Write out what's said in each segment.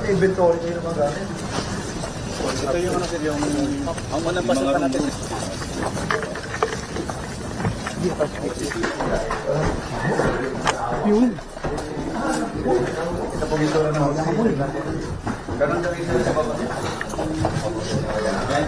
dapat inventory nyo yung mga gamit. Ito yung ano sir, yung ang unang pasok natin. Yan,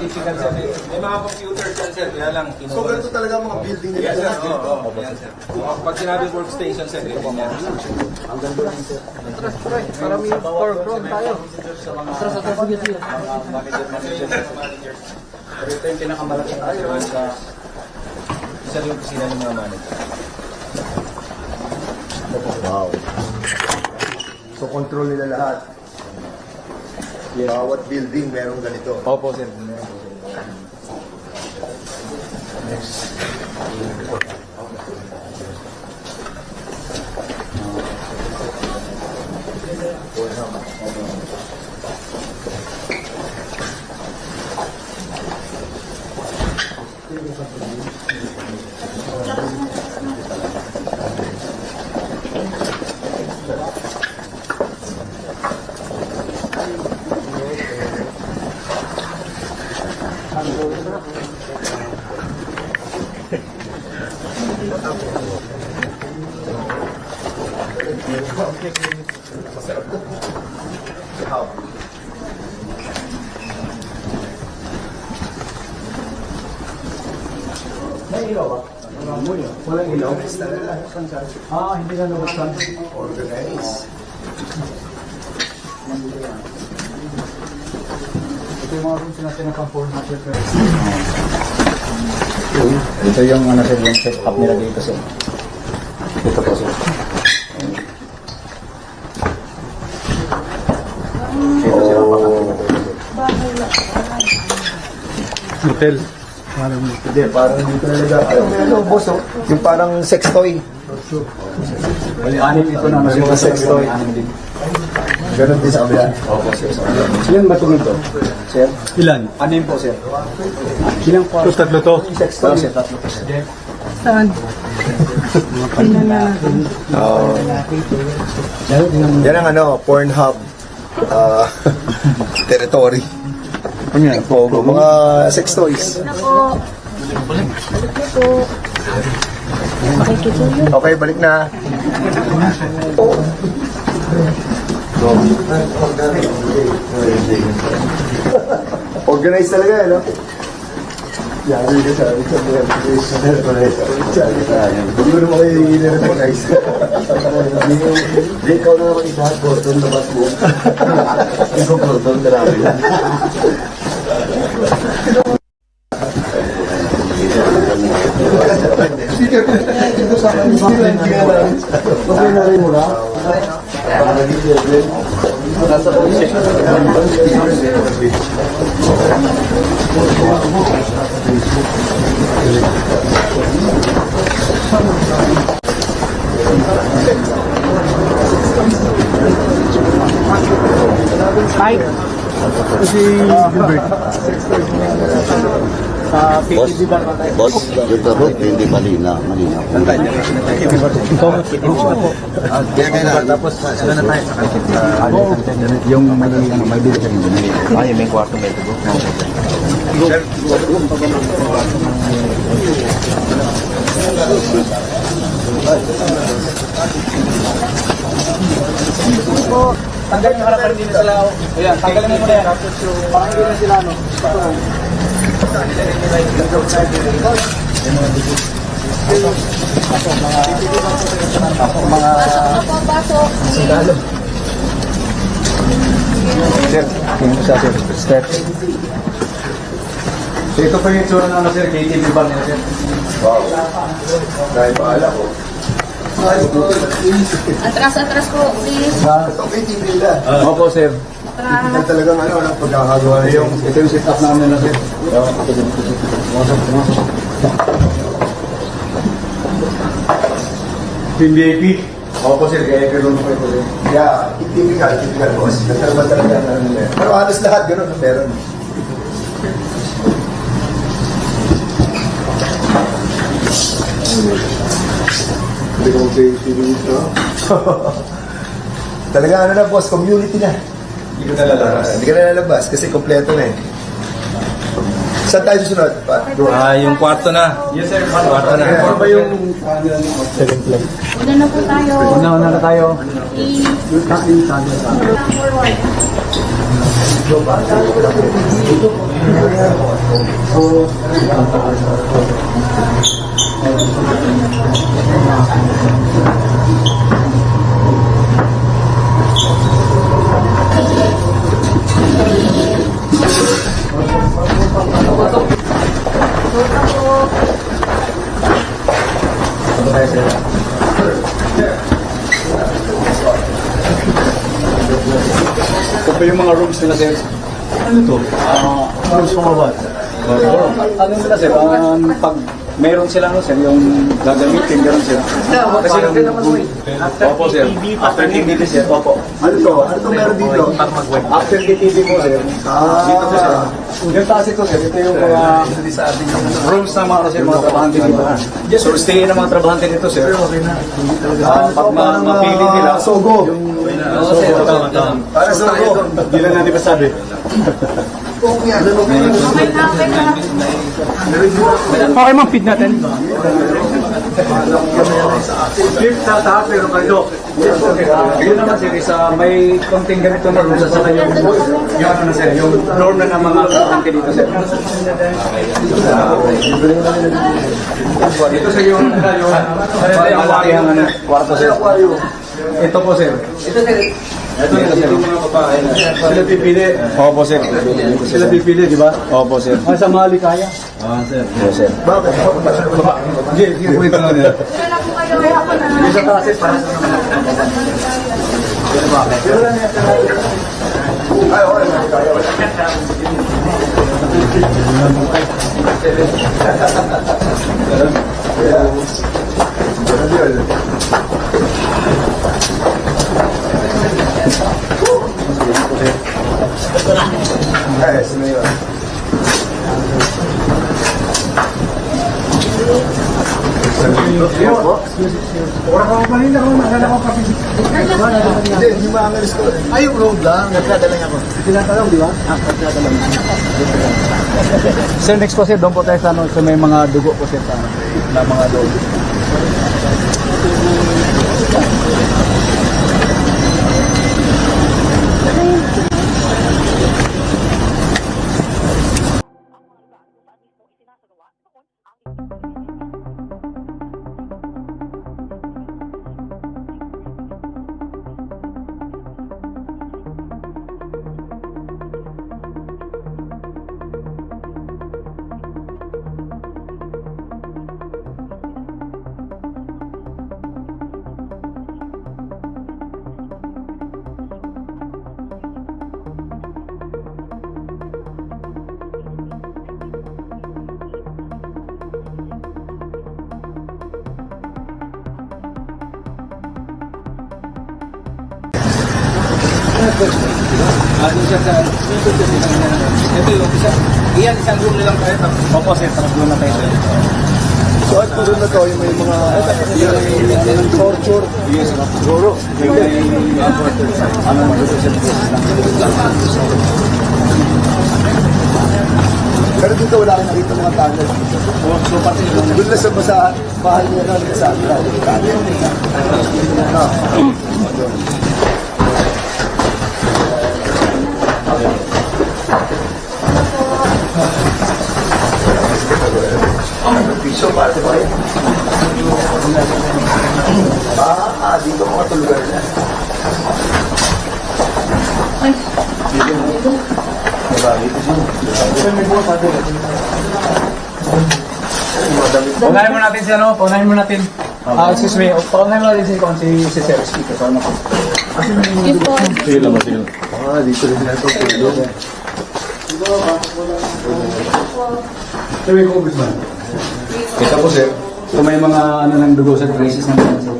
typical sir. May mga computer dyan sir, kaya lang. So ganito talaga ang mga building nila. Yes sir, oo, ganito. oo, yan sir. Pag sinabi workstation sir, po yan. Marami for from tayo. Manager, manager, manager. Pero ito yung pinakamalaki tayo sa isa yung kusina ng mga manager. Wow. So control nila lahat. Bawat building merong ganito. Opo sir. Walang Ah, hindi na nawasan. Organize. Ito yung mga rooms na sinakang natin. Ito yung ano sir, yung setup nila dito sir. Ito po sir. Ito sir ang. Hotel. Hindi, parang dito talaga. Ay, may ano, boss, oh. Yung parang sex toy. Anim ito na mas Yung sex toy. Anim din. Sa kabila. Opo sir. Ilan ba tulog to? Sir? Ilan? Anim po sir. Ilang pa? Ito tatlo to. Sex Oh, toy. sir, tatlo po sir. Saan? Tingnan na natin. Oo. Yan ang ano, Pornhub ah, territory. Ano yan? Pogo, mga sex toys. Na po. Na po. Makikituloy. Okay, balik na. Organize talaga, ano? Yari ka sabi sa mga Hindi ko naman kayo i-recognize. Hindi, ikaw na naman isa. Gordon, labas mo. Ikaw, Gordon, marami. Ito sa akin, bakit na? Boss, boss, yung tarot, hindi malina, malina. Tapos, sila na tayo sa kanila. Yung may, ano, may bilis yung Ay, may kwarto may tubo. Tanggalin yung harapan din sila. Ayan, tanggalin mo muna yan. Parang hindi na sila, no? Sir, yung isa sir, steps. So ito pa yung itsura ng ano sir, KTV bar nila sir. Wow. Dahil paala ko. Atras, atras po, please. Ito may TV nila. Opo sir. Ito talagang ano, ng pagkakagawa na yung Ito yung setup namin. Pumasok, pumasok. Team VIP. Opo sir, kaya kaya pa ito sir. Yeah, typical, typical boss. Nagkaroon talaga ng ano nila. Pero halos lahat gano'n meron. Hindi ko mag-TV dito. Talaga ano na boss, community na. Hindi ka lalabas. Hindi ka na lalabas kasi kompleto na eh. Saan tayo susunod? Pa. Ah, yung kwarto na. Yes, sir. Kwarto na. Ano ba yung... Una na po tayo. Una-una na tayo. Please. Forward. Ito pa yung mga rooms nila, sir. Ano to? Ah, rooms for what? Ano nila, sir? Um, pag meron sila, no, sir, yung gagamitin, gano'n sila. Kasi yung... Opo, sir. After TV, sir. Opo. Ano to? Ano to meron dito? After TV po, sir. Ah, Dito po, sir. Yung taas ito, sir. Ito yung mga rooms ng mga, sir, mga trabahante dito. So, stay ng mga trabahante dito, sir. Ah, pag ma mapili nila, Sogo. Para sogo. Hindi lang natin masabi. Okay na, okay na. Okay, ma'am, feed natin. Fifth sa taas, pero kayo. Yun naman sir, isa may konting ganito na room sa saka yung, yung ano na sir, yung floor na ng mga kapante dito sir. Ito sir yung, yung, ito yung ano, kwarto sir. Ito po sir. Ito sir. Ito sir. Sila pipili. Opo sir. Sila pipili, di ba? Opo sir. Ah, sa Malikaya? Ah, sir. Opo sir. Bakit? Sige, sige, wait lang nila. Na po kayo. Ako na. Sa taas, sir, para sa Ay, okay. Ganun yun. Ay, sino yun? Hindi, hindi maangalis ko. Ay, yung road lang. Nagkadala niya ako. Sir, next po sir, doon po tayo sa, ano, sa may mga dugo po sir sa ano, na mga dugo. Ito yung isa. Iyan, isang na lang tayo. Opo sir, tatlo na tayo. So, at po na yung may mga torture. Yes. Siguro. Ano mo sir. Pero dito wala akong nakita mga tunnel. So pati Doon na sa basahan, bahay niya lang sa akin. Tunnel. Piso, pati ba yun? Ah, ah, dito mga tulugan na. Paunahin mo natin si ano, paunahin mo natin. Ah, excuse me, paunahin mo natin si, si, si Sir Speaker. Para. Yes po. Sige lang, sige lang. Ah, dito rin na ito. tulog. Sabi ko, Congressman. Ito po sir. Ito may mga ano ng dugo sa braces ng dugo sir.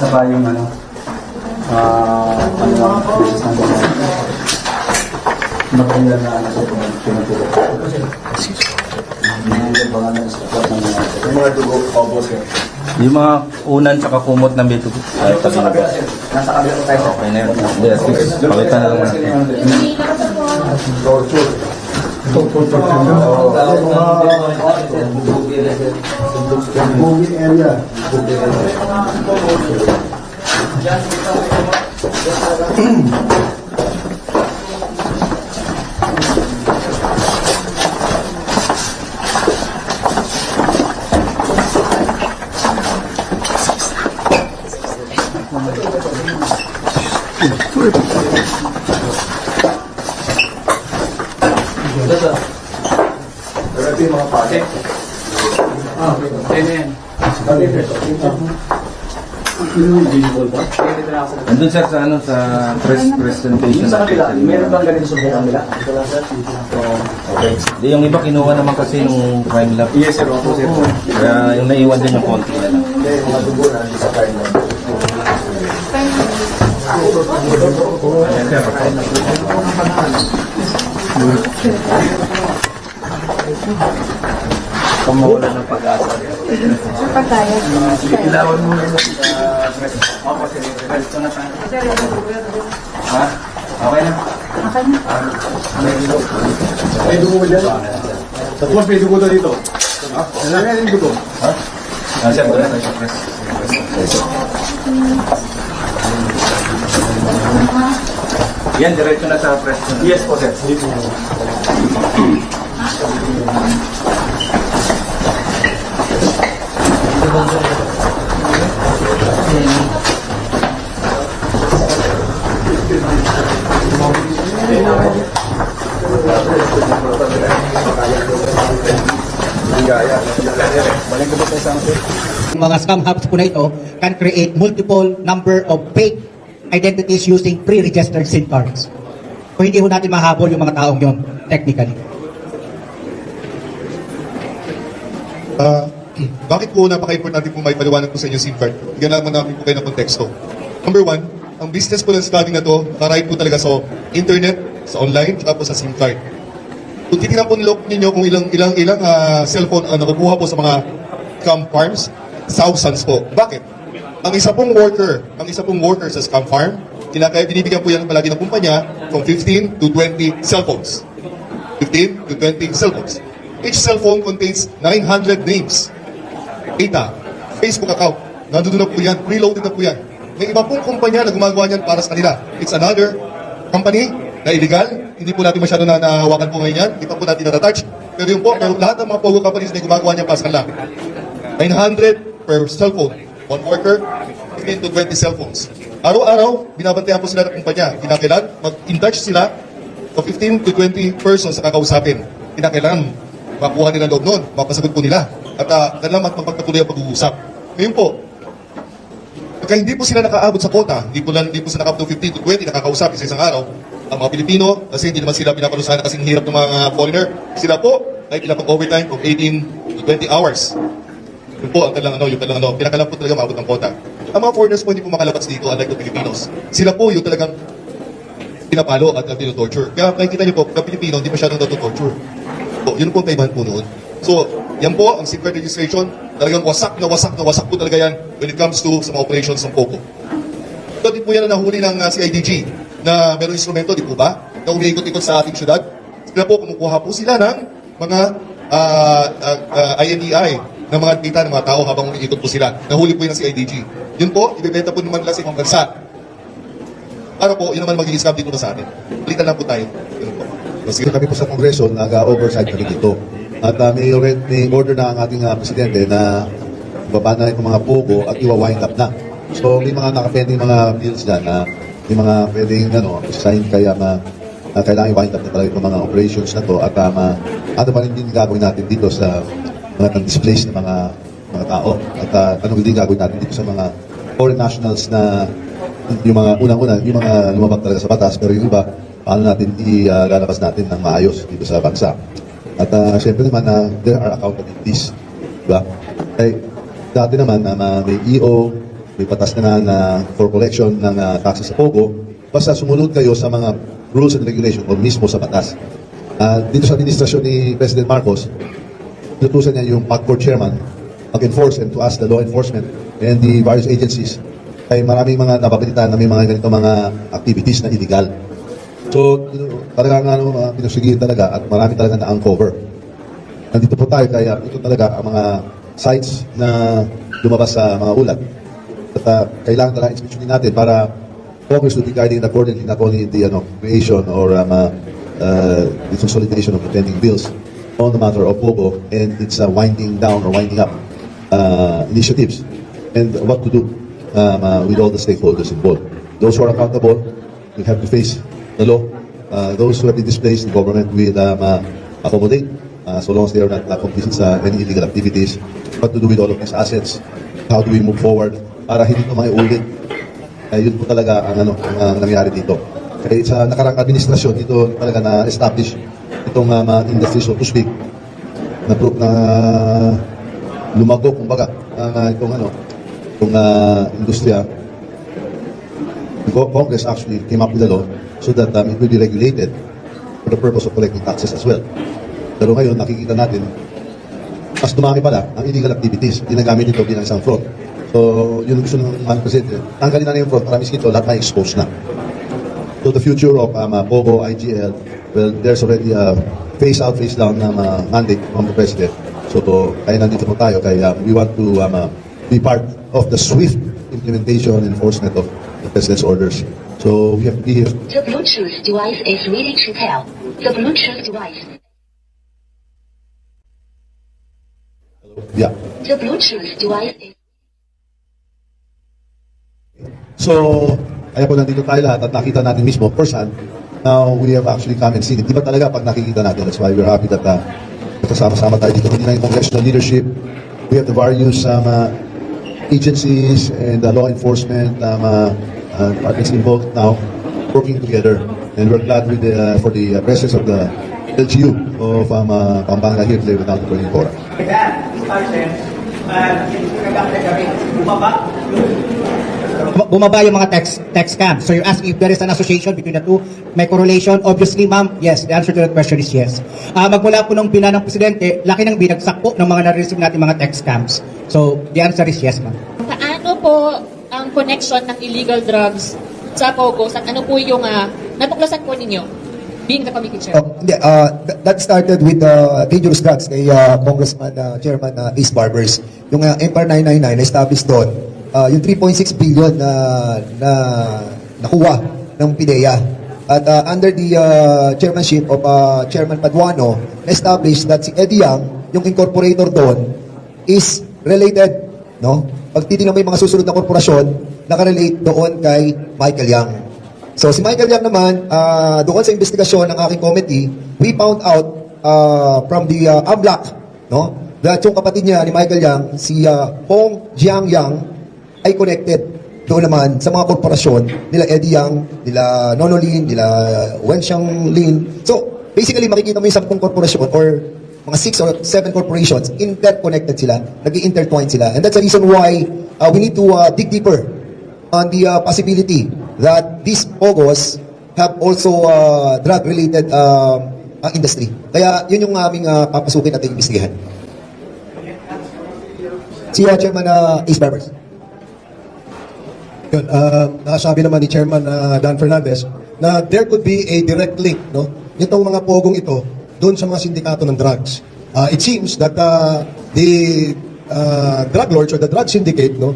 Saka yung ano, ah, ano lang, braces ng dugo. Material na ano sa pinatulog. Yung mga dugo, opo sir. Yung mga unan tsaka kumot na may tugot. Ay, Ito sa kabila, sir. Nasa kabila po tayo. Okay na yun. Yes, please. Pakita na lang natin. Hindi ka pa po. Torture. Moving area. Pero ito yung mga pake. Ayun na yan. Andun sir sa ano sa press presentation. Sa kabila, meron bang ganito sa lang, sir. Di, yung iba kinuha naman kasi nung crime lab. Yes, sir. Opo, sir. Kaya yung naiwan din yung konti na lang. Hindi, yung mga dugo na sa kain lang. Kamawala ng pag-asa. Sa pagkaya. Ilawan mo yun sa na. Ha? Okay na. Okay na. May dugo dyan. Tapos may dugo na dito. Ah, ano nga yung dugo? Ah, sir, wala tayo sa press. Yan, diretso na sa press. Yes po, sir. Ang mga scam hubs po na ito can create multiple number of fake identities using pre-registered SIM cards. Kung hindi ho natin mahabol yung mga taong yon technically. Ah, bakit po napaka-importante po may paliwanag po sa inyo SIM card? Bigyan naman namin po kayo ng konteksto. Number one, ang business po ng scamming na to, nakaray po talaga sa internet, sa online, at po sa SIM card. Kung titignan po nilok ninyo kung ilang ilang ilang ah, cellphone ang nakukuha po sa mga scam farms, thousands po. Bakit? Ang isa pong worker, ang isa pong worker sa scam farm, kinakaya binibigyan po yan palagi ng kumpanya from 15 to 20 cellphones. 15 to 20 cellphones. Each cellphone contains 900 names. Data, Facebook account, nandun na po yan, preloaded na po yan. May iba pong kumpanya na gumagawa niyan para sa kanila. It's another company na illegal. Hindi po natin masyado na nahawakan po ngayon yan. Hindi pa po natin natatouch. Pero yun po, pero lahat ng mga pogo companies na gumagawa sa kanila. 900 per cellphone. One worker, 15 to 20 cellphones. Araw-araw, binabantayan po sila ng kumpanya. Kinakailan, mag-in-touch sila of 15 to 20 persons sa kakausapin. Kinakailangan makuha nila loob nun, mapasagot po nila. At uh, kailangan mat- mapagpatuloy ang pag-uusap. Ngayon po, pagka hindi po sila nakaabot sa quota, hindi po, lang, hindi po sila nakaabot ng 15 to 20 nakakausap sa isang araw, ang mga Pilipino, kasi hindi naman sila pinapalusahan kasi hirap ng mga foreigner, sila po, kahit ilang overtime of 18 to 20 hours. Yun po ang talang ano, yung talang ano, pinakalang po talaga maabot ng quota. Ang mga foreigners po hindi po makalabas dito, unlike the Filipinos. Sila po yung talagang pinapalo at uh, tinotorture. Kaya makikita niyo po, ang Pilipino hindi masyadong natotorture. Po, yun po ang kaibahan po noon. So, yan po, ang card registration, talagang wasak na wasak na wasak po talaga yan when it comes to sa mga operations ng POCO. Ito din po yan ang nahuli ng uh, CIDG na merong instrumento, di po ba? Na umiikot-ikot sa ating syudad. Sila po, kumukuha po sila ng mga uh, uh, uh, INDI ng mga data ng mga tao habang umiikot po sila. Nahuli po yan ng CIDG. Yun po, ibibenta po naman nila sa ibang bansa. Para po, yun naman magiging scam dito sa atin. Balikan lang po tayo. Yun po. Sige kami po sa Kongreso, nag-oversight kami dito. At uh, may, may order na ang ating uh, presidente na baba na itong mga pogo at iwa-wind up na. So may mga nakapending mga bills dyan na may mga pwedeng ano, sign kaya ma, uh, kailangan i-wind up na talaga itong mga operations na to at uh, ma, ano pa rin din gagawin natin dito sa mga displaced na mga mga tao. At uh, ano din gagawin natin dito sa mga foreign nationals na yung mga unang-una, yung mga lumabag talaga sa batas, pero yung iba, paano natin ilalabas natin ng maayos dito sa bansa. At uh, syempre naman, na there are accountabilities. Diba? Kaya dati naman, na na may EO, may patas na na for collection ng uh, taxes sa POGO, basta sumunod kayo sa mga rules and regulation o mismo sa batas. Ah, dito sa administrasyon ni President Marcos, Tutusan niya yung PAGCOR chairman mag-enforce and to ask the law enforcement and the various agencies ay maraming mga napapalitan na may mga ganito mga activities na illegal. So, know, talagang ano, uh, pinusigil talaga at marami talaga na-uncover. Nandito po tayo kaya ito talaga ang mga sites na lumabas sa mga ulat. At uh, kailangan talaga inspeksyonin natin para focus to be guided accordingly not only in the ano, creation or um, uh, uh, the consolidation of the pending bills on the matter of POGO and its uh, winding down or winding up uh, initiatives and what to do um, uh, with all the stakeholders involved. Those who are accountable will have to face the law. Uh, those who have been displaced, the government will um, uh, accommodate uh, so long as they are not uh, complicit sa any illegal activities. What to do with all of these assets? How do we move forward para hindi ito maiulit? Eh, yun po talaga ang, ano, ang nangyari dito. Kaya sa nakarang administrasyon, dito talaga na-establish itong uh, industry, so to speak, na, na lumago, kumbaga, uh, itong ano, itong uh, industriya. The Co- Congress actually came up with a law so that um, it will be regulated for the purpose of collecting taxes as well. Pero ngayon, nakikita natin, mas dumami pala ang illegal activities. Ginagamit ito bilang isang fraud. So, yun ang gusto ng presidente. Tanggalin na na yung fraud para ito, lahat na expose na. So, the future of um, uh, POGO, IGL, well, there's already a phase out, phase down na uh, mandate from the president. So, to, kaya nandito po tayo, kaya we want to um, uh, be part of the swift implementation and enforcement of the president's orders. So, we have to be here. The Bluetooth device is ready to pair. The Bluetooth device. Yeah. The Bluetooth device is. So, kaya po nandito tayo lahat at nakita natin mismo, person, now we have actually come and seen it. Di ba talaga pag nakikita natin, that's why we're happy that uh, kasama-sama tayo dito. Hindi na yung congressional leadership. We have the various um, uh, agencies and uh, law enforcement um, uh, uh, departments involved now working together. And we're glad with the, uh, for the uh, presence of the LGU of um, uh, Pampanga here today without the Cora. Bum- Bumaba yung mga text, text scams. So you're asking if there is an association between the two, may correlation? Obviously, ma'am, yes. The answer to that question is yes. Ah, magmula po nung pina ng Presidente, laki ng binagsak po ng mga na-receive natin mga text scams. So the answer is yes, ma'am. Paano po ang connection ng illegal drugs sa Pogos at ano po yung uh, natuklasan po ninyo being the committee chair? Oh, hindi, uh, th- that started with uh, dangerous drugs kay uh, Congressman uh, Chairman uh, Ace Barbers. Yung uh, Empire 999 na-establish doon, uh, yung 3.6 billion na, na nakuha ng PIDEA. At uh, under the uh, chairmanship of uh, Chairman Paduano, na-establish that si Eddie Yang, yung incorporator doon, is related, no? Pag titingnan mo yung mga susunod na korporasyon, nakarelate doon kay Michael Yang. So si Michael Yang naman, uh, doon sa investigasyon ng aking committee, we found out uh, from the uh, AMLAC, no? That yung kapatid niya ni Michael Yang, si uh, Hong Jiang Yang, ay connected doon naman sa mga korporasyon nila Eddie Yang, nila Nono Lin, nila Wen Xiang Lin. So, basically makikita mo yung sampung korporasyon or mga six or seven corporations, interconnected sila, nag intertwine sila. And that's the reason why uh, we need to uh, dig deeper on the uh, possibility that these POGOs have also uh, drug-related uh, uh, industry. Kaya yun yung aming uh, papasukin at imbestigahan. Si uh, Chairman uh, Ace Barbers. Yun, uh, nakasabi naman ni Chairman uh, Dan Fernandez na there could be a direct link, no? Itong mga pogong ito doon sa mga sindikato ng drugs. Uh, it seems that uh, the uh, drug lords or the drug syndicate, no,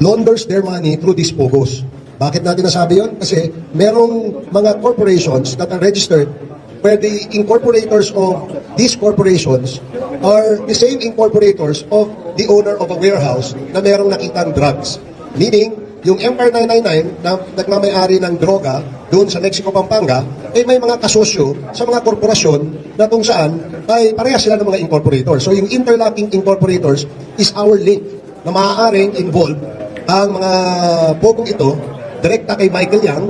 launders their money through these pogos. Bakit natin nasabi yon? Kasi merong mga corporations that are registered where the incorporators of these corporations are the same incorporators of the owner of a warehouse na merong nakitang drugs. Meaning, yung Empire 999 na nagmamayari ng droga doon sa Mexico, Pampanga, eh may mga kasosyo sa mga korporasyon na kung saan ay parehas sila ng mga incorporators. So yung interlocking incorporators is our link na maaaring involve ang mga pogong ito direkta kay Michael Yang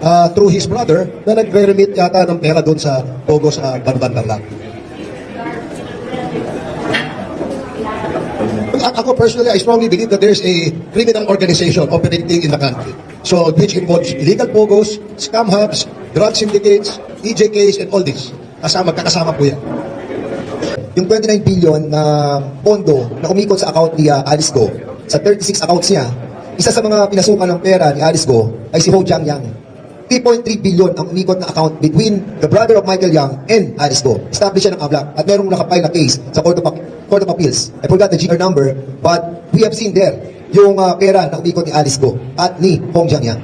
uh, through his brother na nagre-remit yata ng pera doon sa Pogo sa Banban Tarlac. Ako personally, I strongly believe that there's a criminal organization operating in the country. So, which involves illegal pogos, scam hubs, drug syndicates, EJKs, and all this. Kasama, magkakasama po yan. yung 29 billion na pondo na umikot sa account ni uh, Alice Go, sa 36 accounts niya, isa sa mga pinasukan ng pera ni Alice Go ay si Ho Jiang Yang. 3.3 billion ang umikot na account between the brother of Michael Yang and Alice Go. Establish siya ng ABLAC at merong nakapile na case sa Court of, Court of Appeals. I forgot the GR number, but we have seen there yung uh, pera na umikot ni Alice Go at ni Hong Jiang Yang.